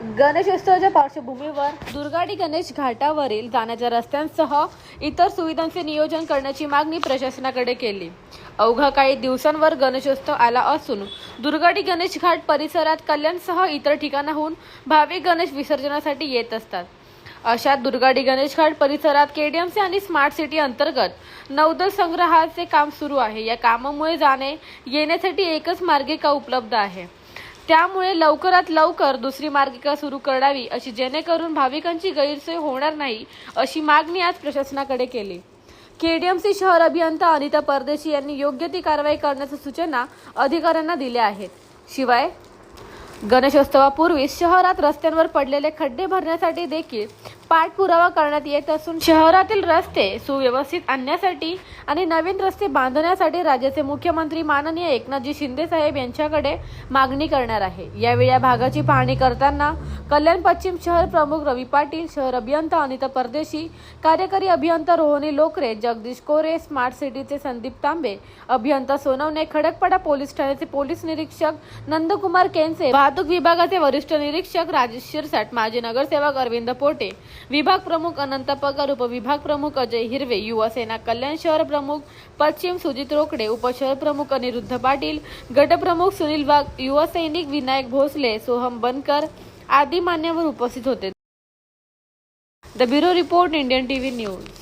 गणेशोत्सवाच्या पार्श्वभूमीवर दुर्गाडी गणेश घाटावरील जाण्याच्या रस्त्यांसह इतर सुविधांचे नियोजन करण्याची मागणी प्रशासनाकडे केली. अवघा काही दिवसांवर गणेशोत्सव आला असून दुर्गाडी गणेश घाट परिसरात कल्याणसह इतर ठिकाणाहून भाविक गणेश विसर्जनासाठी येत असतात. अशा दुर्गाडी गणेश घाट परिसरात केडीएमसी आणि स्मार्ट सिटी अंतर्गत नौदल संग्रहाचे काम सुरू आहे. या कामामुळे जाणे येण्यासाठी एकच मार्गिका उपलब्ध आहे. त्यामुळे लवकरात लवकर दुसरी मार्गिका सुरू करावी अशी जेणेकरून भाविकांची गैरसोय होणार नाही अशी मागणी आज प्रशासनाकडे केली. केडीएमसी शहर अभियंता अनिता परदेशी यांनी योग्य ती कारवाई करण्याच्या सूचना अधिकाऱ्यांना दिल्या आहेत. शिवाय गणेशोत्सवापूर्वी शहरात रस्त्यांवर पडलेले खड्डे भरण्यासाठी देखील पाठपुरावा करण्यात येत असून शहरातील रस्ते सुव्यवस्थित आणण्यासाठी आणि नवीन रस्ते बांधण्यासाठी राज्याचे मुख्यमंत्री माननीय एकनाथजी शिंदे साहेब यांच्याकडे मागणी करणार आहे. यावेळी या भागाची पाहणी करताना कल्याण पश्चिम शहर प्रमुख रवी पाटील शहर अभियंता अनिता परदेशी कार्यकारी अभियंता रोहनी लोकरे जगदीश कोरे स्मार्ट सिटीचे संदीप तांबे अभियंता सोनवणे खडकपाडा पोलीस ठाण्याचे पोलीस निरीक्षक नंदकुमार केंसे वाहतूक विभागाचे वरिष्ठ निरीक्षक राजेश शिरसाट माजी नगरसेवक अरविंद पोटे विभाग प्रमुख अनंत पगार उपविभाग प्रमुख अजय हिरवे युवा सेना कल्याण शहर प्रमुख पश्चिम सुजित रोकडे उपशहर प्रमुख अनिरुद्ध पाटील गटप्रमुख सुनील वाघ युवा सैनिक विनायक भोसले सोहम बनकर आदी मान्यवर उपस्थित होते. The bureau report Indian TV news.